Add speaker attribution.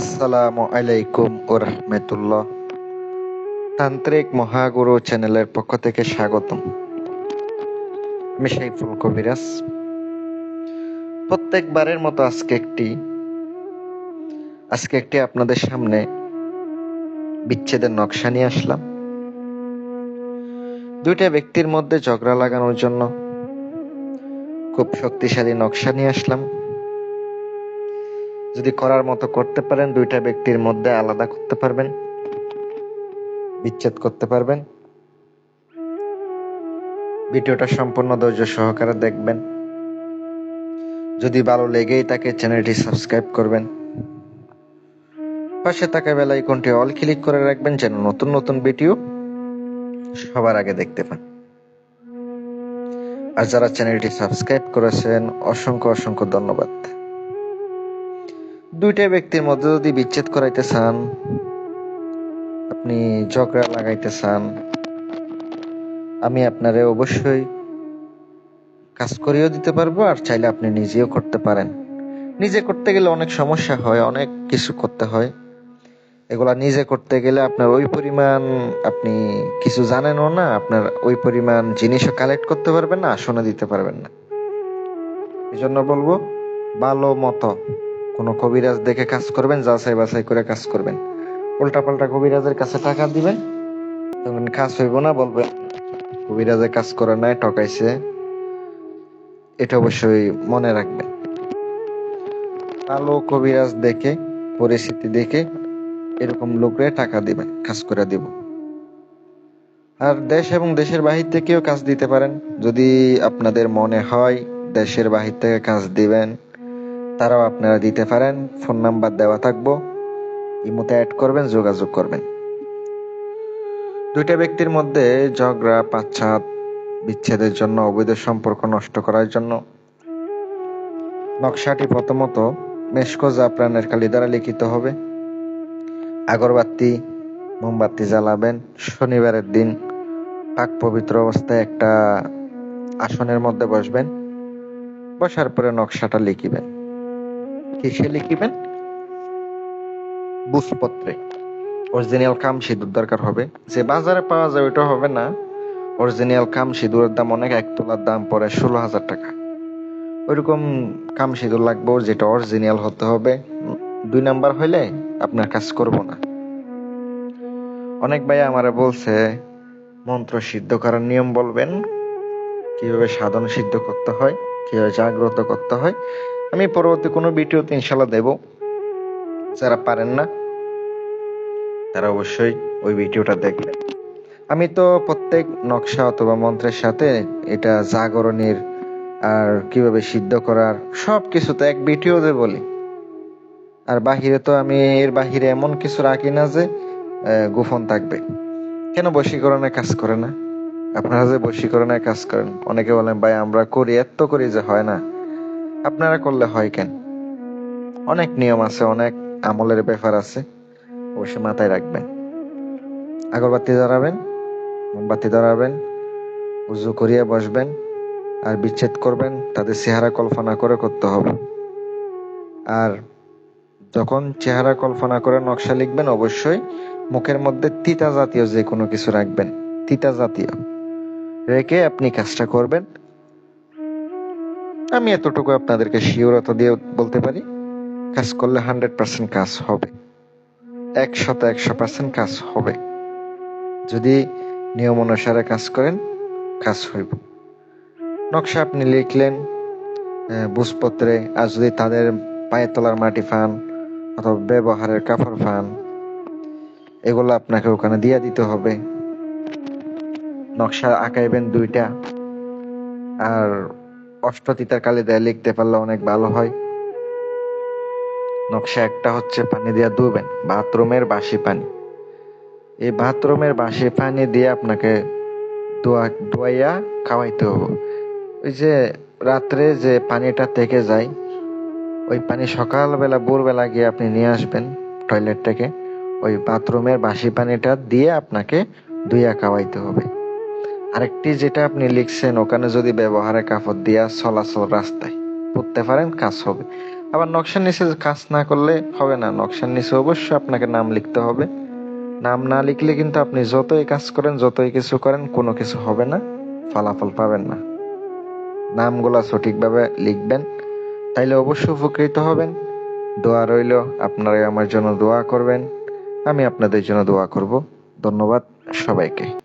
Speaker 1: আসসালামু আলাইকুম ও রহমতুল্লাহ তান্ত্রিক মহাগুরু চ্যানেলের পক্ষ থেকে স্বাগতম। আমি সাইফুল কবিরাজ প্রত্যেকবারের মতো আজকে একটি আজকে একটি আপনাদের সামনে বিচ্ছেদের নকশা নিয়ে আসলাম। দুইটা ব্যক্তির মধ্যে ঝগড়া লাগানোর জন্য খুব শক্তিশালী নকশা নিয়ে আসলাম। যদি করার মতো করতে পারেন, দুইটা ব্যক্তির মধ্যে আলাদা করতে পারবেন, বিচ্ছেদ করতে পারবেন। ভিডিওটা সম্পূর্ণ ধৈর্য সহকারে দেখবেন। যদি ভালো লেগেই তাকে চ্যানেলটি সাবস্ক্রাইব করবেন। পাশে থাকা বেল আইকনটি অল ক্লিক করে রাখবেন, যেন নতুন নতুন ভিডিও সবার আগে দেখতে পান। আর যারা চ্যানেলটি সাবস্ক্রাইব করেছেন, অসংখ্য অসংখ্য ধন্যবাদ। দুইটা ব্যক্তির মধ্যে যদি বিচ্ছেদ করাইতে চান, আপনি ঝগড়া লাগাইতে চান, আমি আপনারে অবশ্যই কাজ করিয়েও দিতে পারব, আর চাইলে আপনি নিজেও করতে পারেন। নিজে করতে গেলে অনেক সমস্যা হয়, অনেক কিছু করতে হয়। এগুলা নিজে করতে গেলে আপনার ওই পরিমাণ আপনি কিছু জানেনও না, আপনার ওই পরিমাণ জিনিসও কালেক্ট করতে পারবেন না, আসনে দিতে পারবেন না। এই জন্য বলব, ভালো মতো কোনো কবিরাজ দেখে কাজ করবেন, যাচাই বাছাই করে কাজ করবেন। উল্টা পাল্টা কবিরাজের কাছে টাকা দিবেন, তখন কাজ হইব না বলবেন কবিরাজে কাজ করে নাই, ঠকাইছে। এটা অবশ্যই মনে রাখবেন। ভালো কবিরাজ দেখে, পরিস্থিতি দেখে, এরকম লোকরে টাকা দিবেন, কাজ করে দিব। আর দেশ এবং দেশের বাহির থেকেও কাজ দিতে পারেন। যদি আপনাদের মনে হয় দেশের বাহির থেকে কাজ দিবেন তারাও আপনারা দিতে পারেন। ফোন নাম্বার দেওয়া থাকব। ইমোতে অ্যাড করবেন, যোগাযোগ করবেন। দুইটা ব্যক্তির মধ্যে ঝগড়া পাচ্ছাদ বিচ্ছেদের জন্য, অবৈধ সম্পর্ক নষ্ট করার জন্য। নকশাটি প্রথমত মেশকো জাফরানের কালি দ্বারা লিখিত হবে। আগরবাতি, মোমবাতি জ্বালাবেন। শনিবারের দিন পাক পবিত্র অবস্থায় একটা আসনের মধ্যে বসবেন। বসার পরে নকশাটা লিখিবেন। কিসে লিখিবেন। বুঝপত্রে। অরিজিনাল কাম সিঁদুর দরকার হবে। যে বাজারে পাওয়া যায় ওইটা হবে না। অরিজিনাল কাম সিঁদুরের দাম অনেক, এক তোলার দাম পড়ে ষোলো হাজার টাকা। ওইরকম কাম সিঁদুর লাগবে যেটা অরিজিনাল হতে হবে। দুই নাম্বার হইলে আপনার কাজ করব না। অনেক ভাই আমারে বলছে, মন্ত্র সিদ্ধ করার নিয়ম বলবেন। কীভাবে সাধন সিদ্ধ করতে হয়, কীভাবে জাগ্রত করতে হয় আমি পরবর্তী কোনো ভিডিওতে ইনশাল্লাহ দেব। যারা পারেন না, তারা অবশ্যই ওই ভিডিওটা দেখবেন। আমি তো প্রত্যেক নকশা অথবা মন্ত্রের সাথে এটা জাগরণের আর কীভাবে সিদ্ধ করার সব কিছুতে এক ভিডিওতে বলি। আর বাহিরে তো আমি এর বাহিরে এমন কিছু রাখি না যে গোপন থাকবে। কেন বশীকরণে কাজ করে না? আপনারা যে বশীকরণে কাজ করেন, অনেকে বলেন, ভাই, আমরা করি, এত করি যে হয় না। আপনারা করলে হয় কেন? অনেক নিয়ম আছে, অনেক আমলের ব্যাপার আছে, অবশ্যই মাথায় রাখবেন। আগরবাতি ধরাবেন, মোমবাতি ধরাবেন, উজু করিয়া বসবেন, আর বিচ্ছেদ করবেন, তাদের চেহারা কল্পনা করে করতে হবে। আর যখন চেহারা কল্পনা করে নকশা লিখবেন, অবশ্যই মুখের মধ্যে তিতা জাতীয় যে কোনো কিছু রাখবেন, তিতা জাতীয়। রেখে আপনি কাজটা করবেন আমি এতটুকু আপনাদেরকে শিওরতা দিয়ে বলতে পারি, কাজ করলে হান্ড্রেড পার্সেন্ট কাজ হবে। একশত একশো পার্সেন্ট কাজ হবে। যদি নিয়ম অনুসারে কাজ করেন, কাজ হইব। নকশা আপনি লিখলেন বুঝপত্রে, আর যদি তাদের পায়ের তলার মাটি ফান, অথবা ব্যবহারের কাপড় ফান, এগুলো আপনাকে ওখানে দিয়ে দিতে হবে। নকশা আঁকাইবেন দুইটা, আর অষ্টতিতার কালি দেয় লিখতে পারলে অনেক ভালো হয়। নকশা একটা হচ্ছে পানি দিয়ে ধুবেন, বাথরুমের বাসি পানি। এই বাথরুমের বাসি পানি দিয়ে আপনাকে দোয়া দোয়াইয়া খাওয়াইতে হবে। ওই যে রাত্রে যে পানিটা থেকে যায়, ওই পানি সকালবেলা, ভোরবেলা গিয়ে আপনি নিয়ে আসবেন টয়লেট থেকে, ওই বাথরুমের বাসি পানিটা দিয়ে আপনাকে ধুইয়া খাওয়াইতে হবে। আরেকটি যেটা আপনি লিখছেন, ওখানে যদি ব্যবহারে কাপড় দিয়া চলাচল রাস্তায় পড়তে পারেন, কাজ হবে। আবার নকশার নিচে কাজ না করলে হবে না। নকশার নিচে অবশ্যই আপনাকে নাম লিখতে হবে। নাম না লিখলে কিন্তু আপনি যতই কাজ করেন, যতই কিছু করেন, কোনো কিছু হবে না, ফলাফল পাবেন না। নামগুলা সঠিকভাবে লিখবেন, তাইলে অবশ্যই উপকৃত হবেন। দোয়া রইল আপনারা আমার জন্য দোয়া করবেন। আমি আপনাদের জন্য দোয়া করব। ধন্যবাদ সবাইকে।